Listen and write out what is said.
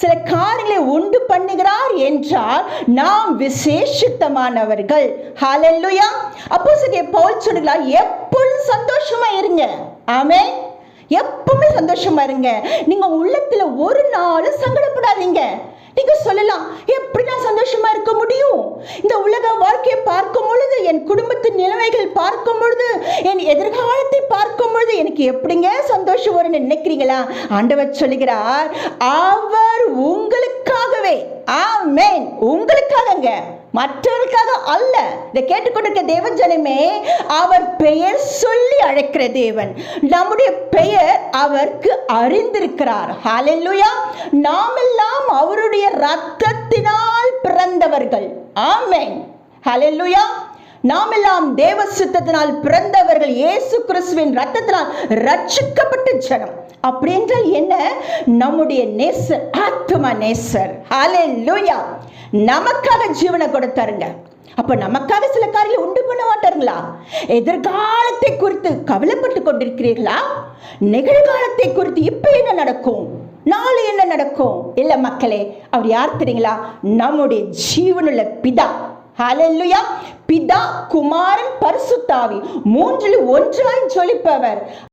சில காரியங்களை உண்டு பண்ணுகிறார் என்றால் நாம் விசேஷித்தமானவர்கள். ஹalleluya அப்போஸ்தலனாகிய பவுல் சொல்கிறார் எப்பொழுதும் சந்தோஷமா இருங்க. ஆமே எப்பவுமே சந்தோஷமா இருங்க. நீங்க உள்ளத்துல ஒரு நாளும் சங்கடப்படாதீங்க. நீங்க சொல்லலாம் எப்படி நான் சந்தோஷமா இருக்க முடியும்? இந்த உலக வாழ்க்கையை பார்க்கும் பொழுது என் குடும்ப நிலைமைகள் பார்க்கும் பொழுது என் எதிர்காலத்தை பார்க்கும் பொழுது எனக்கு எப்படிங்க சந்தோஷம் வரும்னு நினைக்கிறீங்களா? ஆண்டவர் சொல்லுகிறார் அவர் உங்களுக்காகவே. ஆமேன். உங்களுக்காகங்க. மற்றவர்களுக்காக அல்ல. இதை கேட்டுக்கொண்டிருக்க தேவன் ஜனமே அவர் பெயர் சொல்லி அழைக்கிற தேவன். நம்முடைய பெயர் அவருக்கு அறிந்திருக்கிறார். ஹாலெல்லுயா நாமெல்லாம் அவருடைய ரத்தத்தினால் பிறந்தவர்கள். ஆமேன். ஹலெல்லுயா நாமெல்லாம் தேவ சித்தத்தினால் பிறந்தவர்கள் இயேசு கிறிஸ்துவின் ரத்தத்தினால் ரட்சிக்கப்பட்ட ஜனம். அப்படின்றால் என்ன? நம்முடைய நேசர் ஆத்மா நேசர். ஹalleluya. நமக்காக ஜீவனை கொடுத்தாருங்க. அப்ப நமக்காக சில காரியங்களை உண்டு பண்ண மாட்டாருங்களா? எதிர்காலத்தை குறித்து கவலைப்பட்டு கொண்டிருக்கிறீர்களா? நிகழ்காலத்தை குறித்து இப்ப என்ன நடக்கும்? நாளை என்ன நடக்கும்? இல்ல மக்களே அவர் யார் தெரியுங்களா? நம்முடைய ஜீவனுள்ள பிதா. ஹலல்லுயா பிதா குமாரன் பரிசுத்தாவி. மூன்றில் ஒன்றாய் ஜொலிப்பவர்.